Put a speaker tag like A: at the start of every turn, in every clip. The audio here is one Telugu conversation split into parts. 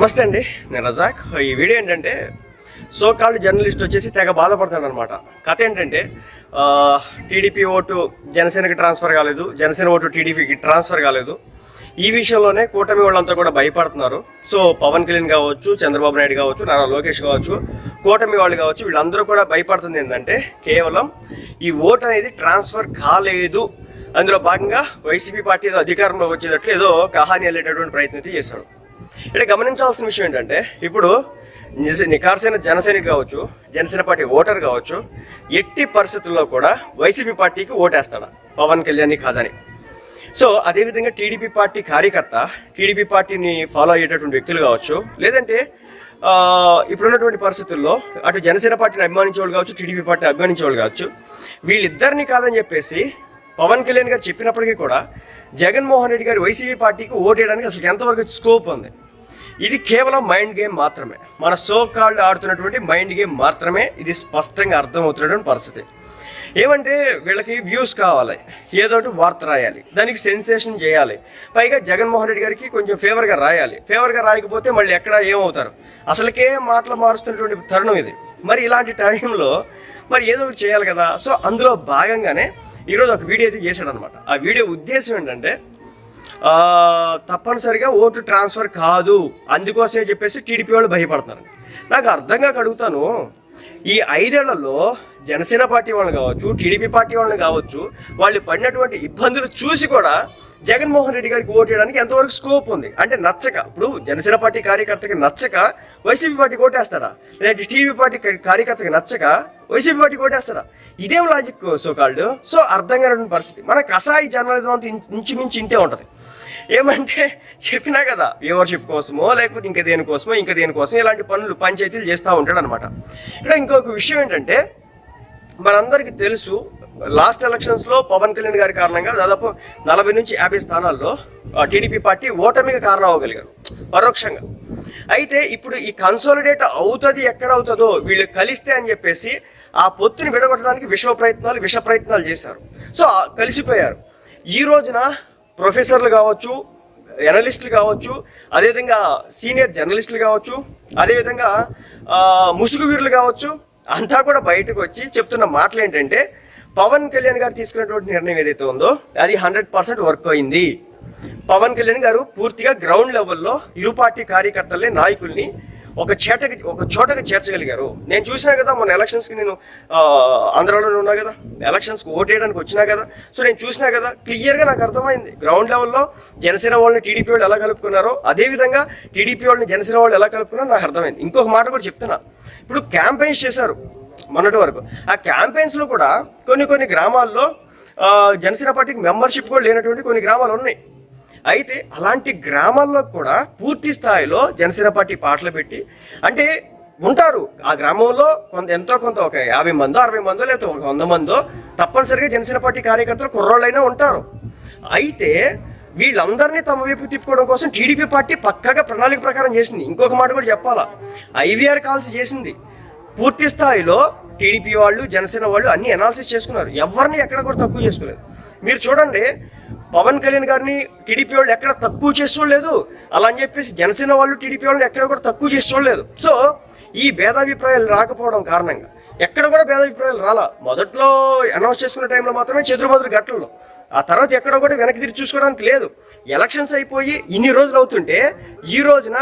A: నమస్తే అండి నేను రజాక్. ఈ వీడియో ఏంటంటే సో కాల్డ్ జర్నలిస్ట్ వచ్చేసి తెగ బాధపడతాడు అనమాట కథ ఏంటంటే టీడీపీ ఓటు జనసేనకి ట్రాన్స్ఫర్ కాలేదు జనసేన ఓటు టీడీపీకి ట్రాన్స్ఫర్ కాలేదు. ఈ విషయంలోనే కూటమి వాళ్ళంతా కూడా భయపడుతున్నారు. సో పవన్ కళ్యాణ్ కావచ్చు చంద్రబాబు నాయుడు కావచ్చు నారా లోకేష్ కావచ్చు కూటమి వాళ్ళు కావచ్చు వీళ్ళందరూ కూడా భయపడుతుంది ఏంటంటే కేవలం ఈ ఓటు అనేది ట్రాన్స్ఫర్ కాలేదు. అందులో భాగంగా వైసీపీ పార్టీ ఏదో అధికారంలో వచ్చేటట్లు ఏదో కహాని వెళ్ళేటటువంటి ప్రయత్నం అయితే చేశాడు. ఇక్కడ గమనించాల్సిన విషయం ఏంటంటే ఇప్పుడు నిజ నికార్సైన జనసేన కావచ్చు జనసేన పార్టీ ఓటర్ కావచ్చు ఎట్టి పరిస్థితుల్లో కూడా వైసీపీ పార్టీకి ఓటేస్తాడు? పవన్ కళ్యాణ్ కాదని. సో అదేవిధంగా టీడీపీ పార్టీ కార్యకర్త టీడీపీ పార్టీని ఫాలో అయ్యేటటువంటి వ్యక్తులు కావచ్చు లేదంటే ఇప్పుడున్నటువంటి పరిస్థితుల్లో అటు జనసేన పార్టీని అభిమానించేవాళ్ళు కావచ్చు టీడీపీ పార్టీని అభిమానించేవాళ్ళు కావచ్చు వీళ్ళిద్దరిని కాదని చెప్పేసి పవన్ కళ్యాణ్ గారు చెప్పినప్పటికీ కూడా జగన్మోహన్ రెడ్డి గారి వైసీపీ పార్టీకి ఓటేయడానికి అసలు ఎంతవరకు స్కోప్ ఉంది? ఇది కేవలం మైండ్ గేమ్ మాత్రమే. మన సో కాల్డ్ ఆడుతున్నటువంటి మైండ్ గేమ్ మాత్రమే ఇది స్పష్టంగా అర్థమవుతున్నటువంటి పరిస్థితి. ఏమంటే వీళ్ళకి వ్యూస్ కావాలి ఏదో ఒకటి వార్త రాయాలి దానికి సెన్సేషన్ చేయాలి. పైగా జగన్మోహన్ రెడ్డి గారికి కొంచెం ఫేవర్గా రాయాలి. ఫేవర్గా రాయకపోతే మళ్ళీ ఎక్కడ ఏమవుతారు? అసలుకే మాటలు మారుస్తున్నటువంటి తరుణం ఇది. మరి ఇలాంటి టైంలో మరి ఏదో ఒకటి చేయాలి కదా. సో అందులో భాగంగానే ఈరోజు ఒక వీడియో అయితే చేశాడు అనమాట ఆ వీడియో ఉద్దేశం ఏంటంటే తప్పనిసరిగా ఓటు ట్రాన్స్ఫర్ కాదు అందుకోసమే చెప్పేసి టీడీపీ వాళ్ళు భయపడతారు. నాకు అర్థంగా అడుగుతాను ఈ ఐదేళ్ళలో జనసేన పార్టీ వాళ్ళని కావచ్చు టీడీపీ పార్టీ వాళ్ళని కావచ్చు వాళ్ళు పడినటువంటి ఇబ్బందులు చూసి కూడా జగన్మోహన్ రెడ్డి గారికి ఓటు వేయడానికి ఎంతవరకు స్కోప్ ఉంది? అంటే నచ్చక ఇప్పుడు జనసేన పార్టీ కార్యకర్తకి నచ్చక వైసీపీ పార్టీకి ఓటేస్తాడా? లేదంటే టీడీపీ పార్టీ కార్యకర్తకి నచ్చక వైసీపీ పార్టీ కొట్టేస్తారా? ఇదేం లాజిక్ సో కాల్డ్ సో అర్థం కానటువంటి పరిస్థితి. మన కసాయి జర్నలిజం అంతా ఇం- ఇంచుమించు ఇంతే ఉంటుంది. ఏమంటే చెప్పినా కదా వ్యూవర్షిప్ కోసమో లేకపోతే ఇంకా దేనికోసమో ఇంకా దేనికోసం ఇలాంటి పనులు పంచాయతీలు చేస్తూ ఉంటాడు అనమాట ఇక్కడ ఇంకొక విషయం ఏంటంటే మనందరికీ తెలుసు లాస్ట్ ఎలక్షన్స్లో పవన్ కళ్యాణ్ గారి కారణంగా దాదాపు నలభై నుంచి యాభై స్థానాల్లో టీడీపీ పార్టీ ఓటమికి కారణం అవ్వగలిగారు పరోక్షంగా. అయితే ఇప్పుడు ఈ కన్సోలిడేట్ అవుతుంది ఎక్కడ అవుతుందో వీళ్ళు కలిస్తే అని చెప్పేసి ఆ పొత్తుని విడగొట్టడానికి విశ్వ ప్రయత్నాలు విష ప్రయత్నాలు చేశారు. సో కలిసిపోయారు. ఈ రోజున ప్రొఫెసర్లు కావచ్చు ఎనలిస్టులు కావచ్చు అదేవిధంగా సీనియర్ జర్నలిస్టులు కావచ్చు అదేవిధంగా ముసుగు వీరులు కావచ్చు అంతా కూడా బయటకు వచ్చి చెప్తున్న మాటలు ఏంటంటే పవన్ కళ్యాణ్ గారు తీసుకున్నటువంటి నిర్ణయం ఏదైతే ఉందో అది హండ్రెడ్ పర్సెంట్ వర్క్ అయింది. పవన్ కళ్యాణ్ గారు పూర్తిగా గ్రౌండ్ లెవెల్లో ఇరు పార్టీ కార్యకర్తల్ని నాయకుల్ని ఒక చేటకి ఒక చోటకి చేర్చగలిగారు. నేను చూసినా కదా మన ఎలక్షన్స్కి నేను ఆంధ్రాలోనే ఉన్నా కదా ఎలక్షన్స్కి ఓటేయడానికి వచ్చినా కదా. సో నేను చూసినా కదా క్లియర్గా నాకు అర్థమైంది. గ్రౌండ్ లెవెల్లో జనసేన వాళ్ళని టీడీపీ వాళ్ళు ఎలా కలుపుకున్నారో అదేవిధంగా టీడీపీ వాళ్ళని జనసేన వాళ్ళు ఎలా కలుపుకున్నారో నాకు అర్థమైంది. ఇంకొక మాట కూడా చెప్తున్నా. ఇప్పుడు క్యాంపెయిన్స్ చేశారు మొన్నటి వరకు. ఆ క్యాంపెయిన్స్లో కూడా కొన్ని కొన్ని గ్రామాల్లో జనసేన పార్టీకి మెంబర్షిప్ కూడా లేనటువంటి కొన్ని గ్రామాలు ఉన్నాయి. అయితే అలాంటి గ్రామాల్లో కూడా పూర్తి స్థాయిలో జనసేన పార్టీ పాటలు పెట్టి అంటే ఉంటారు. ఆ గ్రామంలో కొంత ఎంతో కొంత ఒక యాభై మందో అరవై మందో లేకపోతే ఒక వంద మందో తప్పనిసరిగా జనసేన పార్టీ కార్యకర్తలు కుర్రోళ్ళైనా ఉంటారు. అయితే వీళ్ళందరినీ తమ వైపు తిప్పుకోవడం కోసం టీడీపీ పార్టీ పక్కగా ప్రణాళిక ప్రకారం చేసింది. ఇంకొక మాట కూడా చెప్పాలా? ఐవీఆర్ కాల్స్ చేసింది. పూర్తి స్థాయిలో టీడీపీ వాళ్ళు జనసేన వాళ్ళు అన్ని అనాలిసిస్ చేసుకున్నారు. ఎవరిని ఎక్కడ కూడా తక్కువ చేసుకోలేదు. మీరు చూడండి పవన్ కళ్యాణ్ గారిని టీడీపీ వాళ్ళు ఎక్కడ తక్కువ చేసుకోలేదు అలా అని చెప్పేసి జనసేన వాళ్ళు టీడీపీ వాళ్ళని ఎక్కడ కూడా తక్కువ చేసుకోలేదు సో ఈ భేదాభిప్రాయాలు రాకపోవడం కారణంగా ఎక్కడ కూడా భేదాభిప్రాయాలు రాలా. మొదట్లో అనౌన్స్ చేసుకున్న టైంలో మాత్రమే చెదురుమదురు గట్టల్లో ఆ తర్వాత ఎక్కడ కూడా వెనక్కి తిరిగి చూసుకోవడానికి లేదు. ఎలక్షన్స్ అయిపోయి ఇన్ని రోజులు అవుతుంటే ఈ రోజున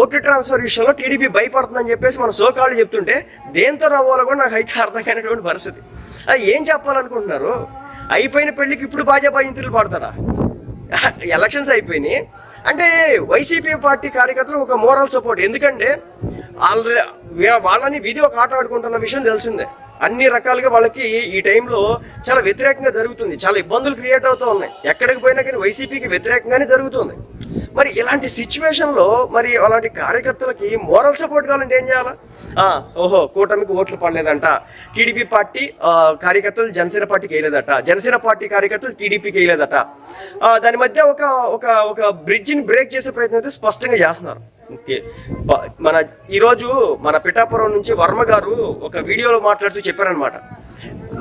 A: ఓటు ట్రాన్స్ఫర్ విషయంలో టీడీపీ భయపడుతుందని చెప్పేసి మన సోకాళ్ళు చెప్తుంటే దేంతో నవ్వాలో కూడా నాకు అయితే అర్థం కానిటువంటి పరిస్థితి. అది ఏం చెప్పాలనుకుంటున్నారు? అయిపోయిన పెళ్ళికి ఇప్పుడు భాజపా ఇంతులు పాడతాడా? ఎలక్షన్స్ అయిపోయినాయి. అంటే వైసీపీ పార్టీ కార్యకర్తలు ఒక మోరల్ సపోర్ట్ ఎందుకంటే ఆల్రెడీ వాళ్ళని విధి ఒక ఆట ఆడుకుంటున్న విషయం తెలిసిందే. అన్ని రకాలుగా వాళ్ళకి ఈ టైంలో చాలా వ్యతిరేకంగా జరుగుతుంది. చాలా ఇబ్బందులు క్రియేట్ అవుతూ ఉన్నాయి. ఎక్కడికి పోయినా కానీ వైసీపీకి వ్యతిరేకంగానే జరుగుతుంది. మరి ఇలాంటి సిచ్యువేషన్లో మరి అలాంటి కార్యకర్తలకి మోరల్ సపోర్ట్ కావాలంటే ఏం చేయాలా? ఆ, ఓహో కూటమికి ఓట్లు పడలేదంట. టీడీపీ పార్టీ కార్యకర్తలు జనసేన పార్టీకి వేయలేదట. జనసేన పార్టీ కార్యకర్తలు టీడీపీకి వేయలేదట. దాని మధ్య ఒక ఒక ఒక బ్రిడ్జిని బ్రేక్ చేసే ప్రయత్నం అయితే స్పష్టంగా చేస్తున్నారు. ఓకే. మన ఈరోజు మన పిఠాపురం నుంచి వర్మ గారు ఒక వీడియోలో మాట్లాడుతూ చెప్పారనమాట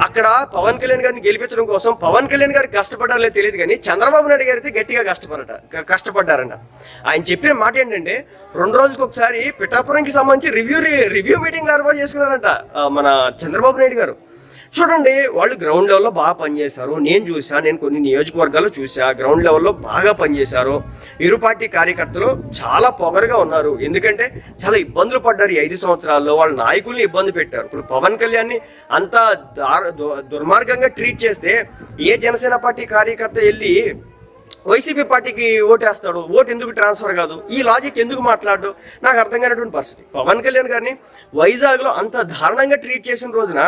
A: అక్కడ పవన్ కళ్యాణ్ గారిని గెలిపించడం కోసం పవన్ కళ్యాణ్ గారికి కష్టపడ్డారో తెలియదు కానీ చంద్రబాబు నాయుడు గారు అయితే గట్టిగా కష్టపడట కష్టపడ్డారంట. ఆయన చెప్పిన మాట ఏంటంటే రెండు రోజులకు ఒకసారి పిఠాపురంకి సంబంధించి రివ్యూ రివ్యూ మీటింగ్ ఏర్పాటు చేసుకున్నారంట మన చంద్రబాబు నాయుడు గారు. చూడండి వాళ్ళు గ్రౌండ్ లెవెల్లో బాగా పనిచేశారు. నేను చూశాను నేను కొన్ని నియోజకవర్గాలు చూసా. గ్రౌండ్ లెవెల్లో బాగా పనిచేశారు. ఇరు పార్టీ కార్యకర్తలు చాలా పొగరుగా ఉన్నారు. ఎందుకంటే చాలా ఇబ్బందులు పడ్డారు ఈ ఐదు సంవత్సరాల్లో. వాళ్ళ నాయకుల్ని ఇబ్బంది పెట్టారు. ఇప్పుడు పవన్ కళ్యాణ్ని అంత దు- దుర్మార్గంగా ట్రీట్ చేస్తే ఏ జనసేన పార్టీ కార్యకర్త వెళ్ళి వైసీపీ పార్టీకి ఓటేస్తాడు ఓటు ఎందుకు ట్రాన్స్ఫర్ కాదు? ఈ లాజిక్ ఎందుకు మాట్లాడు? నాకు అర్థం కానటువంటి పరిస్థితి. పవన్ కళ్యాణ్ గారిని వైజాగ్లో అంత దారుణంగా ట్రీట్ చేసిన రోజున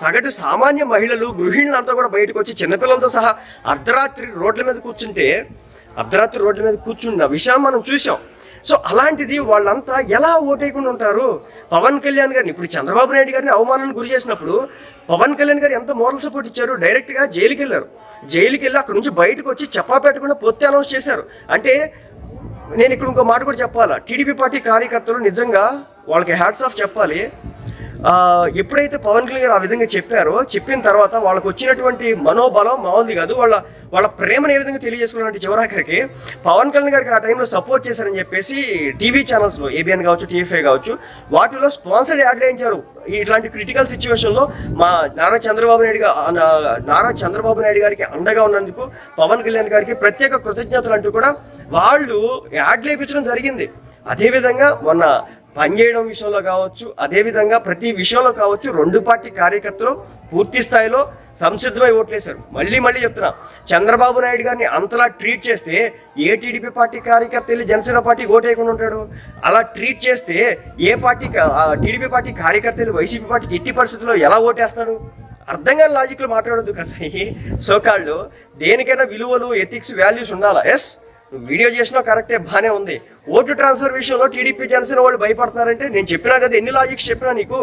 A: సగటు సామాన్య మహిళలు గృహిణులంతా కూడా బయటకు వచ్చి చిన్నపిల్లలతో సహా అర్ధరాత్రి రోడ్ల మీద కూర్చుంటే అర్ధరాత్రి రోడ్ల మీద కూర్చున్న విషయం మనం చూసాం సో అలాంటిది వాళ్ళంతా ఎలా ఓటేయకుండా ఉంటారు? పవన్ కళ్యాణ్ గారిని ఇప్పుడు చంద్రబాబు నాయుడు గారిని అవమానానికి గురి చేసినప్పుడు పవన్ కళ్యాణ్ గారు ఎంత మోరల్ సపోర్ట్ ఇచ్చారు? డైరెక్ట్గా జైలుకి వెళ్ళారు. జైలుకి వెళ్ళి అక్కడ నుంచి బయటకు వచ్చి చెప్పా పెట్టకుండా పొత్తి అనౌన్స్ చేశారు. అంటే నేను ఇక్కడ ఇంకో మాట కూడా చెప్పాలా? టీడీపీ పార్టీ కార్యకర్తలు నిజంగా వాళ్ళకి హ్యాట్స్ ఆఫ్ చెప్పాలి. ఎప్పుడైతే పవన్ కళ్యాణ్ గారు ఆ విధంగా చెప్పారో చెప్పిన తర్వాత వాళ్ళకు వచ్చినటువంటి మనోబలం మామూలుది కాదు. వాళ్ళ వాళ్ళ ప్రేమను ఏ విధంగా తెలియజేసుకున్నారంటే చివరాఖరికి పవన్ కళ్యాణ్ గారికి ఆ టైంలో సపోర్ట్ చేశారని చెప్పేసి టీవీ ఛానల్స్లో ఏబిఎన్ కావచ్చు టీవీఫై కావచ్చు వాటిలో స్పాన్సర్డ్ యాడ్ వేయించారు. ఇట్లాంటి క్రిటికల్ సిచ్యువేషన్లో మా నారా చంద్రబాబు నాయుడు నారా చంద్రబాబు నాయుడు గారికి అండగా ఉన్నందుకు పవన్ కళ్యాణ్ గారికి ప్రత్యేక కృతజ్ఞతలు అంటూ కూడా వాళ్ళు యాడ్లు వేయించడం జరిగింది. అదేవిధంగా మొన్న పనిచేయడం విషయంలో కావచ్చు అదేవిధంగా ప్రతి విషయంలో కావచ్చు రెండు పార్టీ కార్యకర్తలు పూర్తి స్థాయిలో సంసిద్ధమై ఓట్లేశారు. మళ్ళీ మళ్ళీ చెప్తున్నా చంద్రబాబు నాయుడు గారిని అంతలా ట్రీట్ చేస్తే ఏ టీడీపీ పార్టీ కార్యకర్త వెళ్ళి జనసేన పార్టీకి ఓటేయకుండా ఉంటాడు? అలా ట్రీట్ చేస్తే ఏ పార్టీ ఆ టీడీపీ పార్టీ కార్యకర్త వెళ్ళి వైసీపీ పార్టీకి ఎట్టి పరిస్థితుల్లో ఎలా ఓటేస్తాడు? అర్థం కాని లాజిక్లు మాట్లాడొద్దు కసాయి సోకాళ్ళు దేనికైనా విలువలు ఎథిక్స్ వాల్యూస్ ఉండాలా? ఎస్? నువ్వు వీడియో చేసినా కరెక్టే బాగానే ఉంది. ఓటు ట్రాన్స్ఫర్ విషయంలో టీడీపీ జనసేన వాళ్ళు భయపడుతున్నారంటే నేను చెప్పినా కదా ఎన్ని లాజిక్స్ చెప్పినా నీకు?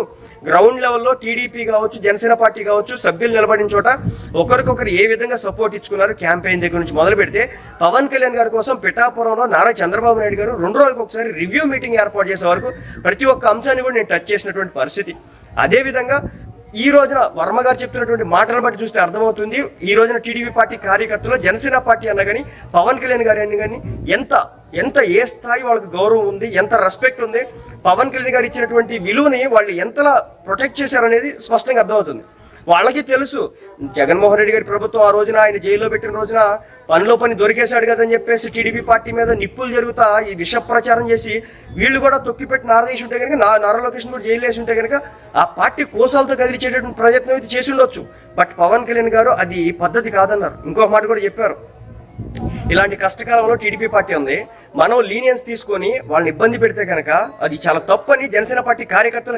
A: గ్రౌండ్ లెవెల్లో టీడీపీ కావచ్చు జనసేన పార్టీ కావచ్చు సభ్యులు నిలబడిన చోట ఒకరికొకరు ఏ విధంగా సపోర్ట్ ఇచ్చుకున్నారు క్యాంపెయిన్ దగ్గర నుంచి మొదలు పెడితే పవన్ కళ్యాణ్ గారి కోసం పిఠాపురంలో నారా చంద్రబాబు నాయుడు గారు రెండు రోజులకు ఒకసారి రివ్యూ మీటింగ్ ఏర్పాటు చేసే వరకు ప్రతి ఒక్క అంశాన్ని కూడా నేను టచ్ చేసినటువంటి పరిస్థితి. అదేవిధంగా ఈ రోజున వర్మ గారు చెప్తున్నటువంటి మాటలు బట్టి చూస్తే అర్థమవుతుంది. ఈ రోజున టీడీపీ పార్టీ కార్యకర్తలు జనసేన పార్టీ అన్న కానీ పవన్ కళ్యాణ్ గారు అన్న కానీ ఎంత ఎంత ఏ స్థాయి వాళ్ళకి గౌరవం ఉంది ఎంత రెస్పెక్ట్ ఉంది పవన్ కళ్యాణ్ గారు ఇచ్చినటువంటి విలువని వాళ్ళు ఎంతలా ప్రొటెక్ట్ చేశారనేది స్పష్టంగా అర్థమవుతుంది. వాళ్ళకి తెలుసు. జగన్మోహన్ రెడ్డి గారి ప్రభుత్వం ఆ రోజున ఆయన జైల్లో పెట్టిన రోజున పనిలో పని దొరికేశాడు కదని చెప్పేసి టీడీపీ పార్టీ మీద నిప్పులు జరుగుతా ఈ విష ప్రచారం చేసి వీళ్ళు కూడా తొక్కిపెట్టి నారదీసి ఉంటే కనుక నా నారా లొకేషన్ కూడా జైలు వేసి ఉంటే కనుక ఆ పార్టీ కోసాలతో కదిలిచేటటువంటి ప్రయత్నం అయితే చేసి ఉండొచ్చు. బట్ పవన్ కళ్యాణ్ గారు అది పద్ధతి కాదన్నారు. ఇంకొక మాట కూడా చెప్పారు. ఇలాంటి కష్టకాలంలో టీడీపీ పార్టీ ఉంది. మనం లీనియన్స్ తీసుకొని వాళ్ళని ఇబ్బంది పెడితే కనుక అది చాలా తప్పని జనసేన పార్టీ కార్యకర్తల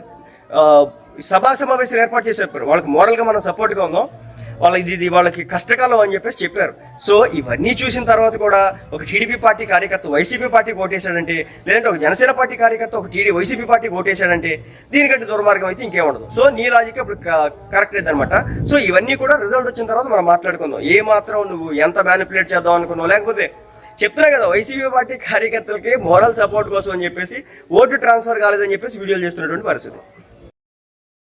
A: సభా సమావేశాలు ఏర్పాటు చేసి చెప్పారు వాళ్ళకి మోరల్గా మనం సపోర్ట్గా ఉందాం వాళ్ళ ఇది ఇది వాళ్ళకి కష్టకాలం అని చెప్పేసి చెప్పారు. సో ఇవన్నీ చూసిన తర్వాత కూడా ఒక టీడీపీ పార్టీ కార్యకర్త వైసీపీ పార్టీకి ఓటేశాడంటే లేదంటే ఒక జనసేన పార్టీ కార్యకర్త ఒక టీడీ వైసీపీ పార్టీకి ఓటేశాడంటే దీనికంటే దుర్మార్గం అయితే ఇంకేముండదు సో నీ లాజిక్ ఇప్పుడు కరెక్ట్ లేదనమాట సో ఇవన్నీ కూడా రిజల్ట్ వచ్చిన తర్వాత మనం మాట్లాడుకుందాం. ఏ మాత్రం నువ్వు ఎంత మ్యానిపులేట్ చేద్దాం అనుకున్నావు? లేకపోతే చెప్తున్నా కదా వైసీపీ పార్టీ కార్యకర్తలకి మోరల్ సపోర్ట్ కోసం అని చెప్పేసి ఓటు ట్రాన్స్ఫర్ కాలేదని చెప్పేసి వీడియోలు చేస్తున్నటువంటి పరిస్థితి.